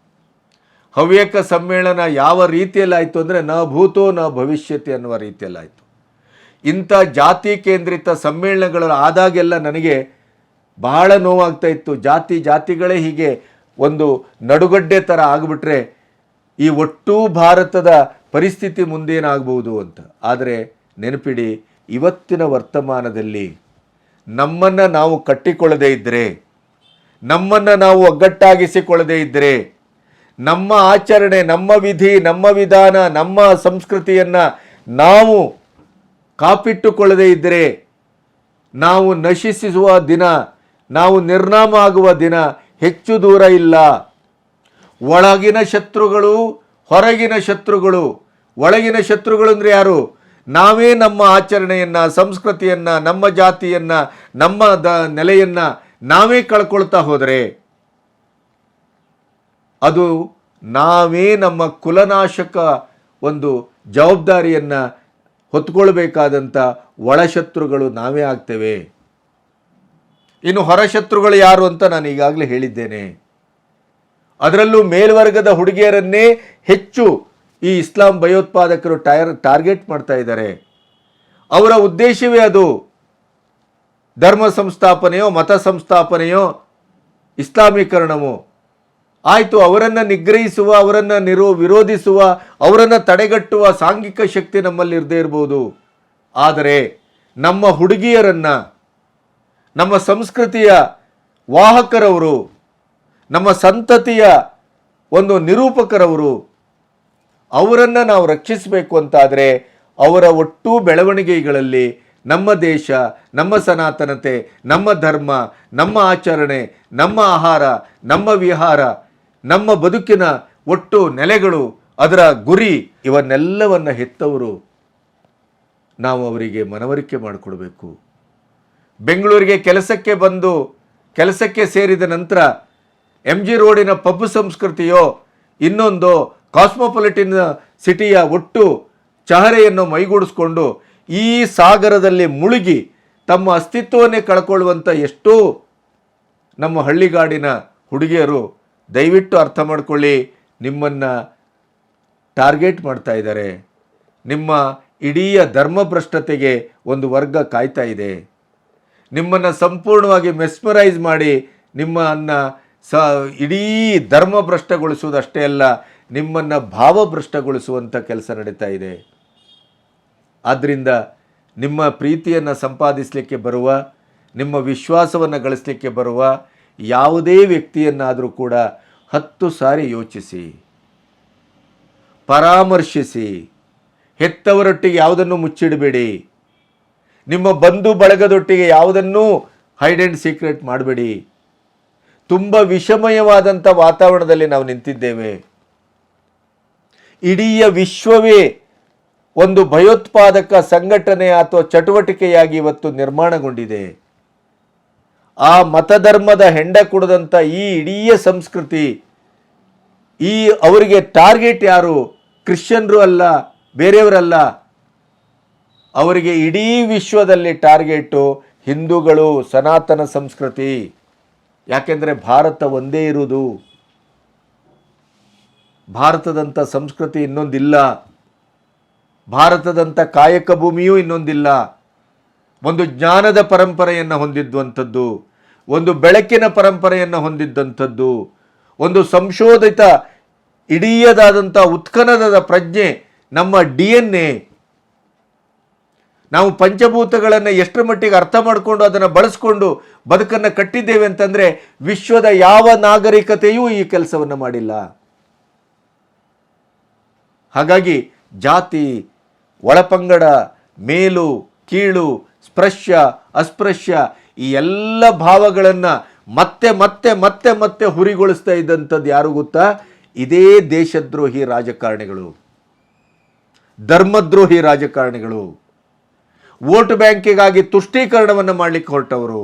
ಹವ್ಯಕ ಸಮ್ಮೇಳನ ಯಾವ ರೀತಿಯಲ್ಲಿ ಆಯಿತು ಅಂದರೆ ನ ಭೂತೋ ನ ಭವಿಷ್ಯತಿ ಅನ್ನುವ ರೀತಿಯಲ್ಲಿ ಆಯಿತು ಇಂಥ ಜಾತಿ ಕೇಂದ್ರಿತ ಸಮ್ಮೇಳನಗಳು ಆದಾಗೆಲ್ಲ ನನಗೆ ಬಹಳ ನೋವಾಗ್ತಾ ಇತ್ತು. ಜಾತಿ ಜಾತಿಗಳೇ ಹೀಗೆ ಒಂದು ನಡುಗಡ್ಡೆ ಥರ ಆಗಿಬಿಟ್ರೆ ಈ ಒಟ್ಟೂ ಭಾರತದ ಪರಿಸ್ಥಿತಿ ಮುಂದೇನಾಗಬಹುದು ಅಂತ. ಆದರೆ ನೆನಪಿಡಿ, ಇವತ್ತಿನ ವರ್ತಮಾನದಲ್ಲಿ ನಮ್ಮನ್ನು ನಾವು ಕಟ್ಟಿಕೊಳ್ಳದೇ ಇದ್ದರೆ ನಮ್ಮನ್ನು ನಾವು ಒಗ್ಗಟ್ಟಾಗಿಸಿಕೊಳ್ಳದೇ ಇದ್ದರೆ ನಮ್ಮ ಆಚರಣೆ, ನಮ್ಮ ವಿಧಿ, ನಮ್ಮ ವಿಧಾನ, ನಮ್ಮ ಸಂಸ್ಕೃತಿಯನ್ನು ನಾವು ಕಾಪಿಟ್ಟುಕೊಳ್ಳದೇ ಇದ್ದರೆ ನಾವು ನಶಿಸುವ ದಿನ, ನಾವು ನಿರ್ನಾಮ ಆಗುವ ದಿನ ಹೆಚ್ಚು ದೂರ ಇಲ್ಲ. ಒಳಗಿನ ಶತ್ರುಗಳು, ಹೊರಗಿನ ಶತ್ರುಗಳು. ಒಳಗಿನ ಶತ್ರುಗಳು ಅಂದರೆ ಯಾರು? ನಾವೇ ನಮ್ಮ ಆಚರಣೆಯನ್ನು, ಸಂಸ್ಕೃತಿಯನ್ನು, ನಮ್ಮ ಜಾತಿಯನ್ನು, ನಮ್ಮ ದ ನೆಲೆಯನ್ನು ನಾವೇ ಕಳ್ಕೊಳ್ತಾ ಹೋದರೆ ಅದು ನಾವೇ ನಮ್ಮ ಕುಲನಾಶಕ ಒಂದು ಜವಾಬ್ದಾರಿಯನ್ನು ಹೊತ್ಕೊಳ್ಬೇಕಾದಂಥ ಒಳಶತ್ರುಗಳು ನಾವೇ ಆಗ್ತೇವೆ. ಇನ್ನು ಹೊರಶತ್ರುಗಳು ಯಾರು ಅಂತ ನಾನು ಈಗಾಗಲೇ ಹೇಳಿದ್ದೇನೆ. ಅದರಲ್ಲೂ ಮೇಲ್ವರ್ಗದ ಹುಡುಗಿಯರನ್ನೇ ಹೆಚ್ಚು ಈ ಇಸ್ಲಾಂ ಭಯೋತ್ಪಾದಕರು ಟೈರ್, ಟಾರ್ಗೆಟ್ ಮಾಡ್ತಾ ಇದ್ದಾರೆ. ಅವರ ಉದ್ದೇಶವೇ ಅದು. ಧರ್ಮ ಸಂಸ್ಥಾಪನೆಯೋ, ಮತ ಸಂಸ್ಥಾಪನೆಯೋ, ಇಸ್ಲಾಮೀಕರಣವೋ. ಆಯಿತು, ಅವರನ್ನು ನಿಗ್ರಹಿಸುವ, ಅವರನ್ನು ನಿರೋ, ವಿರೋಧಿಸುವ, ಅವರನ್ನು ತಡೆಗಟ್ಟುವ ಸಾಂಘಿಕ ಶಕ್ತಿ ನಮ್ಮಲ್ಲಿ ಇರದೇ ಇರ್ಬೋದು. ಆದರೆ, ನಮ್ಮ ಹುಡುಗಿಯರನ್ನು, ನಮ್ಮ ಸಂಸ್ಕೃತಿಯ ವಾಹಕರವರು, ನಮ್ಮ ಸಂತತಿಯ ಒಂದು ನಿರೂಪಕರವರು ಅವರನ್ನು ನಾವು ರಕ್ಷಿಸಬೇಕು ಅಂತಾದರೆ ಅವರ ಒಟ್ಟು ಬೆಳವಣಿಗೆಗಳಲ್ಲಿ ನಮ್ಮ ದೇಶ, ನಮ್ಮ ಸನಾತನತೆ, ನಮ್ಮ ಧರ್ಮ, ನಮ್ಮ ಆಚರಣೆ, ನಮ್ಮ ಆಹಾರ, ನಮ್ಮ ವಿಹಾರ, ನಮ್ಮ ಬದುಕಿನ ಒಟ್ಟು ನೆಲೆಗಳು, ಅದರ ಗುರಿ ಇವನ್ನೆಲ್ಲವನ್ನು ಹೆತ್ತವರು ನಾವು ಅವರಿಗೆ ಮನವರಿಕೆ ಮಾಡಿಕೊಡ್ಬೇಕು. ಬೆಂಗಳೂರಿಗೆ ಕೆಲಸಕ್ಕೆ ಬಂದು ಕೆಲಸಕ್ಕೆ ಸೇರಿದ ನಂತರ ಎಂ ಜಿ ರೋಡಿನ ಪಬ್ ಸಂಸ್ಕೃತಿಯೋ ಇನ್ನೊಂದು ಕಾಸ್ಮೋಪಾಲಿಟಿನ್ ಸಿಟಿಯ ಒಟ್ಟು ಚಹರೆಯನ್ನು ಮೈಗೂಡಿಸ್ಕೊಂಡು ಈ ಸಾಗರದಲ್ಲಿ ಮುಳುಗಿ ತಮ್ಮ ಅಸ್ತಿತ್ವವನ್ನೇ ಕಳ್ಕೊಳ್ಳುವಂಥ ಎಷ್ಟೋ ನಮ್ಮ ಹಳ್ಳಿಗಾಡಿನ ಹುಡುಗಿಯರು ದಯವಿಟ್ಟು ಅರ್ಥ ಮಾಡ್ಕೊಳ್ಳಿ, ನಿಮ್ಮನ್ನು ಟಾರ್ಗೆಟ್ ಮಾಡ್ತಾ ಇದ್ದಾರೆ. ನಿಮ್ಮ ಇಡೀ ಧರ್ಮಭ್ರಷ್ಟತೆಗೆ ಒಂದು ವರ್ಗ ಕಾಯ್ತಾ ಇದೆ. ನಿಮ್ಮನ್ನು ಸಂಪೂರ್ಣವಾಗಿ ಮೆಸ್ಮರೈಸ್ ಮಾಡಿ ನಿಮ್ಮನ್ನು ಸ ಇಡೀ ಧರ್ಮಭ್ರಷ್ಟಗೊಳಿಸುವುದಷ್ಟೇ ಅಲ್ಲ ನಿಮ್ಮನ್ನು ಭಾವಭ್ರಷ್ಟಗೊಳಿಸುವಂಥ ಕೆಲಸ ನಡೀತಾ ಇದೆ. ಆದ್ದರಿಂದ ನಿಮ್ಮ ಪ್ರೀತಿಯನ್ನು ಸಂಪಾದಿಸಲಿಕ್ಕೆ ಬರುವ, ನಿಮ್ಮ ವಿಶ್ವಾಸವನ್ನು ಗಳಿಸಲಿಕ್ಕೆ ಬರುವ ಯಾವುದೇ ವ್ಯಕ್ತಿಯನ್ನಾದರೂ ಕೂಡ ಹತ್ತು ಸಾರಿ ಯೋಚಿಸಿ, ಪರಾಮರ್ಶಿಸಿ, ಹೆತ್ತವರೊಟ್ಟಿಗೆ ಯಾವುದನ್ನು ಮುಚ್ಚಿಡಬೇಡಿ, ನಿಮ್ಮ ಬಂಧು ಬಳಗದೊಟ್ಟಿಗೆ ಯಾವುದನ್ನೂ ಹೈಡ್ ಆ್ಯಂಡ್ ಸೀಕ್ರೆಟ್ ಮಾಡಬೇಡಿ. ತುಂಬ ವಿಷಮಯವಾದಂಥ ವಾತಾವರಣದಲ್ಲಿ ನಾವು ನಿಂತಿದ್ದೇವೆ. ಇಡೀ ವಿಶ್ವವೇ ಒಂದು ಭಯೋತ್ಪಾದಕ ಸಂಘಟನೆ ಅಥವಾ ಚಟುವಟಿಕೆಯಾಗಿ ಇವತ್ತು ನಿರ್ಮಾಣಗೊಂಡಿದೆ. ಆ ಮತಧರ್ಮದ ಹೆಂಡ ಕುಡದಂಥ ಈ ಇಡೀ ಸಂಸ್ಕೃತಿ, ಈ ಅವರಿಗೆ ಟಾರ್ಗೆಟ್ ಯಾರು? ಕ್ರಿಶ್ಚಿಯನ್ರು ಅಲ್ಲ, ಬೇರೆಯವರಲ್ಲ. ಅವರಿಗೆ ಇಡೀ ವಿಶ್ವದಲ್ಲಿ ಟಾರ್ಗೆಟು ಹಿಂದೂಗಳು ಸನಾತನ ಸಂಸ್ಕೃತಿ. ಯಾಕೆಂದರೆ ಭಾರತ ಒಂದೇ ಇರುವುದು. ಭಾರತದಂಥ ಸಂಸ್ಕೃತಿ ಇನ್ನೊಂದಿಲ್ಲ. ಭಾರತದಂಥ ಕಾಯಕ ಭೂಮಿಯೂ ಇನ್ನೊಂದಿಲ್ಲ. ಒಂದು ಜ್ಞಾನದ ಪರಂಪರೆಯನ್ನು ಹೊಂದಿದ್ದಂಥದ್ದು ಒಂದು ಬೆಳಕಿನ ಪರಂಪರೆಯನ್ನು ಹೊಂದಿದ್ದಂಥದ್ದು, ಒಂದು ಸಂಶೋಧಿತ ಇಡೀಯದಾದಂಥ ಉತ್ಖನನದ ಪ್ರಜ್ಞೆ ನಮ್ಮ ಡಿ ಎನ್ ಎ ನಾವು ಪಂಚಭೂತಗಳನ್ನು ಎಷ್ಟರ ಮಟ್ಟಿಗೆ ಅರ್ಥ ಮಾಡಿಕೊಂಡು ಅದನ್ನು ಬಳಸ್ಕೊಂಡು ಬದುಕನ್ನು ಕಟ್ಟಿದ್ದೇವೆ ಅಂತಂದರೆ ವಿಶ್ವದ ಯಾವ ನಾಗರಿಕತೆಯೂ ಈ ಕೆಲಸವನ್ನು ಮಾಡಿಲ್ಲ. ಹಾಗಾಗಿ ಜಾತಿ, ಒಳಪಂಗಡ, ಮೇಲು, ಕೀಳು, ಸ್ಪೃಶ್ಯ, ಅಸ್ಪೃಶ್ಯ ಈ ಎಲ್ಲ ಭಾವಗಳನ್ನು ಮತ್ತೆ ಮತ್ತೆ ಮತ್ತೆ ಮತ್ತೆ ಹುರಿಗೊಳಿಸ್ತಾ ಇದ್ದಂಥದ್ದು ಯಾರು ಗೊತ್ತಾ? ಇದೇ ದೇಶದ್ರೋಹಿ ರಾಜಕಾರಣಿಗಳು. ಧರ್ಮದ್ರೋಹಿ ರಾಜಕಾರಣಿಗಳು. ವೋಟ್ ಬ್ಯಾಂಕಿಗಾಗಿ ತುಷ್ಟೀಕರಣವನ್ನು ಮಾಡಲಿಕ್ಕೆ ಹೊರಟವರು.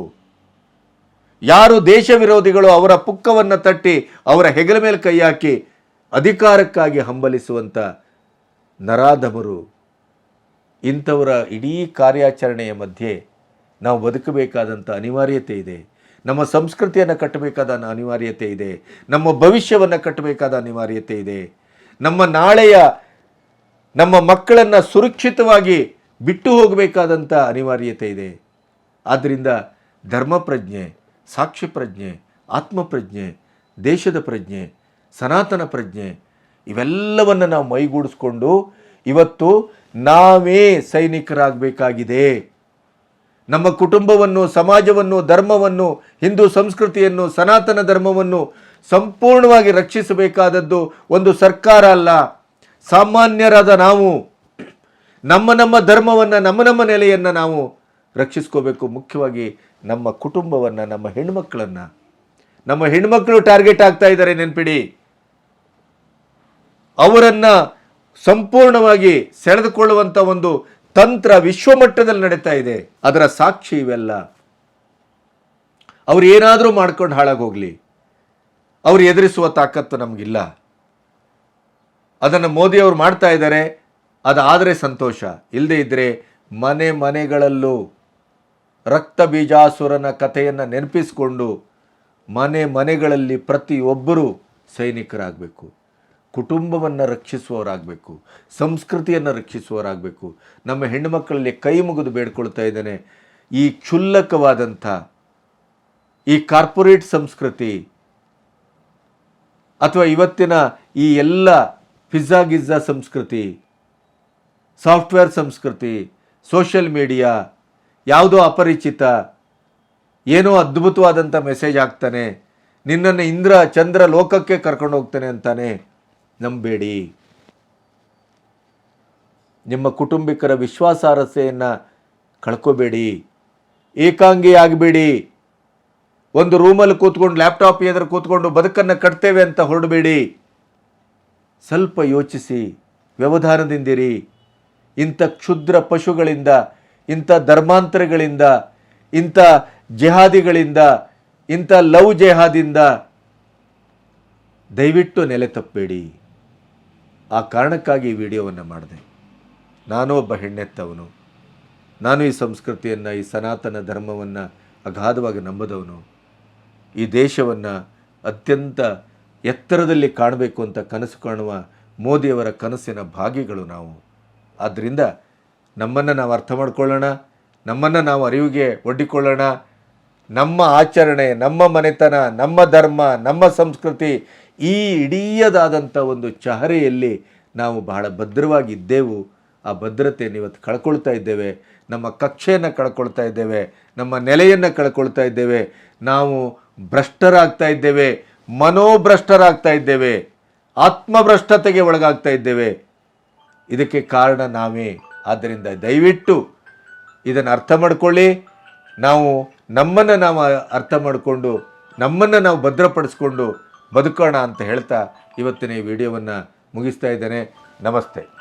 ಯಾರು ದೇಶ ವಿರೋಧಿಗಳು ಅವರ ಪುಕ್ಕವನ್ನು ತಟ್ಟಿ ಅವರ ಹೆಗಲ ಮೇಲೆ ಕೈ ಹಾಕಿ ಅಧಿಕಾರಕ್ಕಾಗಿ ಹಂಬಲಿಸುವಂಥ ನರಾಧಮರು ಇಂಥವರ ಇಡೀ ಕಾರ್ಯಾಚರಣೆಯ ಮಧ್ಯೆ ನಾವು ಬದುಕಬೇಕಾದಂಥ ಅನಿವಾರ್ಯತೆ ಇದೆ. ನಮ್ಮ ಸಂಸ್ಕೃತಿಯನ್ನು ಕಟ್ಟಬೇಕಾದ ಅನಿವಾರ್ಯತೆ ಇದೆ. ನಮ್ಮ ಭವಿಷ್ಯವನ್ನು ಕಟ್ಟಬೇಕಾದ ಅನಿವಾರ್ಯತೆ ಇದೆ. ನಮ್ಮ ನಾಳೆಯ ನಮ್ಮ ಮಕ್ಕಳನ್ನು ಸುರಕ್ಷಿತವಾಗಿ ಬಿಟ್ಟು ಹೋಗಬೇಕಾದಂಥ ಅನಿವಾರ್ಯತೆ ಇದೆ. ಆದ್ದರಿಂದ ಧರ್ಮ ಪ್ರಜ್ಞೆ ಸಾಕ್ಷಿ ಪ್ರಜ್ಞೆ ಆತ್ಮಪ್ರಜ್ಞೆ ದೇಶದ ಪ್ರಜ್ಞೆ ಸನಾತನ ಪ್ರಜ್ಞೆ, ಇವೆಲ್ಲವನ್ನು ನಾವು ಮೈಗೂಡಿಸ್ಕೊಂಡು ಇವತ್ತು ನಾವೇ ಸೈನಿಕರಾಗಬೇಕಾಗಿದೆ. ನಮ್ಮ ಕುಟುಂಬವನ್ನು, ಸಮಾಜವನ್ನು, ಧರ್ಮವನ್ನು, ಹಿಂದೂ ಸಂಸ್ಕೃತಿಯನ್ನು, ಸನಾತನ ಧರ್ಮವನ್ನು ಸಂಪೂರ್ಣವಾಗಿ ರಕ್ಷಿಸಬೇಕಾದದ್ದು ಒಂದು ಸರ್ಕಾರ ಅಲ್ಲ. ಸಾಮಾನ್ಯರಾದ ನಾವು, ನಮ್ಮ ನಮ್ಮ ಧರ್ಮವನ್ನು, ನಮ್ಮ ನಮ್ಮ ನೆಲೆಯನ್ನು ನಾವು ರಕ್ಷಿಸ್ಕೋಬೇಕು. ಮುಖ್ಯವಾಗಿ ನಮ್ಮ ಕುಟುಂಬವನ್ನು, ನಮ್ಮ ಹೆಣ್ಮಕ್ಳನ್ನು ನಮ್ಮ ಹೆಣ್ಮಕ್ಳು ಟಾರ್ಗೆಟ್ ಆಗ್ತಾ ಇದ್ದಾರೆ, ನೆನ್ಪಿಡಿ. ಅವರನ್ನು ಸಂಪೂರ್ಣವಾಗಿ ಸೆಳೆದುಕೊಳ್ಳುವಂಥ ಒಂದು ತಂತ್ರ ವಿಶ್ವಮಟ್ಟದಲ್ಲಿ ನಡೀತಾ ಇದೆ. ಅದರ ಸಾಕ್ಷಿ ಇವೆಲ್ಲ. ಅವ್ರು ಏನಾದರೂ ಮಾಡ್ಕೊಂಡು ಹಾಳಾಗೋಗ್ಲಿ ಅವ್ರು ಎದುರಿಸುವ ತಾಕತ್ತು ನಮಗಿಲ್ಲ. ಅದನ್ನು ಮೋದಿಯವರು ಮಾಡ್ತಾ ಇದ್ದಾರೆ. ಅದಾದರೆ ಸಂತೋಷ. ಇಲ್ಲದೇ ಇದ್ದರೆ ಮನೆ ಮನೆಗಳಲ್ಲೂ ರಕ್ತ ಬೀಜಾಸುರನ ಕಥೆಯನ್ನು ನೆನಪಿಸಿಕೊಂಡು ಮನೆ ಮನೆಗಳಲ್ಲಿ ಪ್ರತಿಯೊಬ್ಬರೂ ಸೈನಿಕರಾಗಬೇಕು. ಕುಟುಂಬವನ್ನು ರಕ್ಷಿಸುವವರಾಗಬೇಕು, ಸಂಸ್ಕೃತಿಯನ್ನು ರಕ್ಷಿಸುವವರಾಗಬೇಕು, ನಮ್ಮ ಹೆಣ್ಣುಮಕ್ಕಳಲ್ಲಿ ಕೈ ಮುಗಿದು ಬೇಡ್ಕೊಳ್ತಾ ಇದ್ದೇನೆ. ಈ ಕ್ಷುಲ್ಲಕವಾದಂಥ ಈ ಕಾರ್ಪೊರೇಟ್ ಸಂಸ್ಕೃತಿ ಅಥವಾ ಇವತ್ತಿನ ಈ ಎಲ್ಲ ಪಿಜ್ಜಾ ಗಿಜ್ಜಾ ಸಂಸ್ಕೃತಿ, ಸಾಫ್ಟ್ವೇರ್ ಸಂಸ್ಕೃತಿ, ಸೋಷಿಯಲ್ ಮೀಡಿಯಾ, ಯಾವುದೋ ಅಪರಿಚಿತ, ಏನೋ ಅದ್ಭುತವಾದಂಥ ಮೆಸೇಜ್ ಆಗ್ತಾನೆ, ನಿನ್ನನ್ನು ಇಂದ್ರ ಚಂದ್ರ ಲೋಕಕ್ಕೆ ಕರ್ಕೊಂಡು ಹೋಗ್ತಾನೆ ಅಂತಾನೆ. ನಂಬೇಡಿ. ನಿಮ್ಮ ಕುಟುಂಬಿಕರ ವಿಶ್ವಾಸಾರ್ಹತೆಯನ್ನು ಕಳ್ಕೋಬೇಡಿ. ಏಕಾಂಗಿ ಆಗಬೇಡಿ ಒಂದು ರೂಮಲ್ಲಿ ಕೂತ್ಕೊಂಡು, ಲ್ಯಾಪ್ಟಾಪ್ ಎದುರು ಕೂತ್ಕೊಂಡು ಬದುಕನ್ನು ಕಟ್ತೇವೆ ಅಂತ ಹೊರಡಬೇಡಿ. ಸ್ವಲ್ಪ ಯೋಚಿಸಿ, ವ್ಯವಧಾನದಿಂದಿರಿ. ಇಂಥ ಕ್ಷುದ್ರ ಪಶುಗಳಿಂದ, ಇಂಥ ಧರ್ಮಾಂತರಗಳಿಂದ, ಇಂಥ ಜೆಹಾದಿಗಳಿಂದ, ಇಂಥ ಲವ್ ಜೆಹಾದಿಂದ ದಯವಿಟ್ಟು ನೆಲೆ ತಪ್ಪಬೇಡಿ ಆ ಕಾರಣಕ್ಕಾಗಿ ಈ ವಿಡಿಯೋವನ್ನು ಮಾಡಿದೆ. ನಾನು ಒಬ್ಬ ಹೆಣ್ಣೆತ್ತವನು. ನಾನು ಈ ಸಂಸ್ಕೃತಿಯನ್ನು, ಈ ಸನಾತನ ಧರ್ಮವನ್ನು ಅಗಾಧವಾಗಿ ನಂಬದವನು. ಈ ದೇಶವನ್ನು ಅತ್ಯಂತ ಎತ್ತರದಲ್ಲಿ ಕಾಣಬೇಕು ಅಂತ ಕನಸು ಕಾಣುವ ಮೋದಿಯವರ ಕನಸಿನ ಭಾಗಿಗಳು ನಾವು. ಆದ್ದರಿಂದ ನಮ್ಮನ್ನು ನಾವು ಅರ್ಥ ಮಾಡ್ಕೊಳ್ಳೋಣ. ನಮ್ಮನ್ನು ನಾವು ಅರಿವಿಗೆ ಒಡ್ಡಿಕೊಳ್ಳೋಣ. ನಮ್ಮ ಆಚರಣೆ, ನಮ್ಮ ಮನೆತನ, ನಮ್ಮ ಧರ್ಮ, ನಮ್ಮ ಸಂಸ್ಕೃತಿ ಈ ಇಡೀಯದಾದಂಥ ಒಂದು ಚಹರೆಯಲ್ಲಿ ನಾವು ಬಹಳ ಭದ್ರವಾಗಿದ್ದೆವು. ಆ ಭದ್ರತೆಯನ್ನು ಇವತ್ತು ಕಳ್ಕೊಳ್ತಾ ಇದ್ದೇವೆ. ನಮ್ಮ ಕಕ್ಷೆಯನ್ನು ಕಳ್ಕೊಳ್ತಾ ಇದ್ದೇವೆ. ನಮ್ಮ ನೆಲೆಯನ್ನು ಕಳ್ಕೊಳ್ತಾ ಇದ್ದೇವೆ. ನಾವು ಭ್ರಷ್ಟರಾಗ್ತಾ ಇದ್ದೇವೆ. ಮನೋಭ್ರಷ್ಟರಾಗ್ತಾ ಇದ್ದೇವೆ. ಆತ್ಮಭ್ರಷ್ಟತೆಗೆ ಒಳಗಾಗ್ತಾ ಇದ್ದೇವೆ. ಇದಕ್ಕೆ ಕಾರಣ ನಾವೇ. ಆದ್ದರಿಂದ ದಯವಿಟ್ಟು ಇದನ್ನು ಅರ್ಥ ಮಾಡಿಕೊಳ್ಳಿ. ನಾವು ನಮ್ಮನ್ನು ನಾವು ಅರ್ಥ ಮಾಡಿಕೊಂಡು ನಮ್ಮನ್ನು ನಾವು ಭದ್ರಪಡಿಸ್ಕೊಂಡು ಬದುಕೋಣ ಅಂತ ಹೇಳ್ತಾ ಇವತ್ತಿನ ಈ ವಿಡಿಯೋವನ್ನು ಮುಗಿಸ್ತಾ ಇದ್ದೇನೆ. ನಮಸ್ತೆ.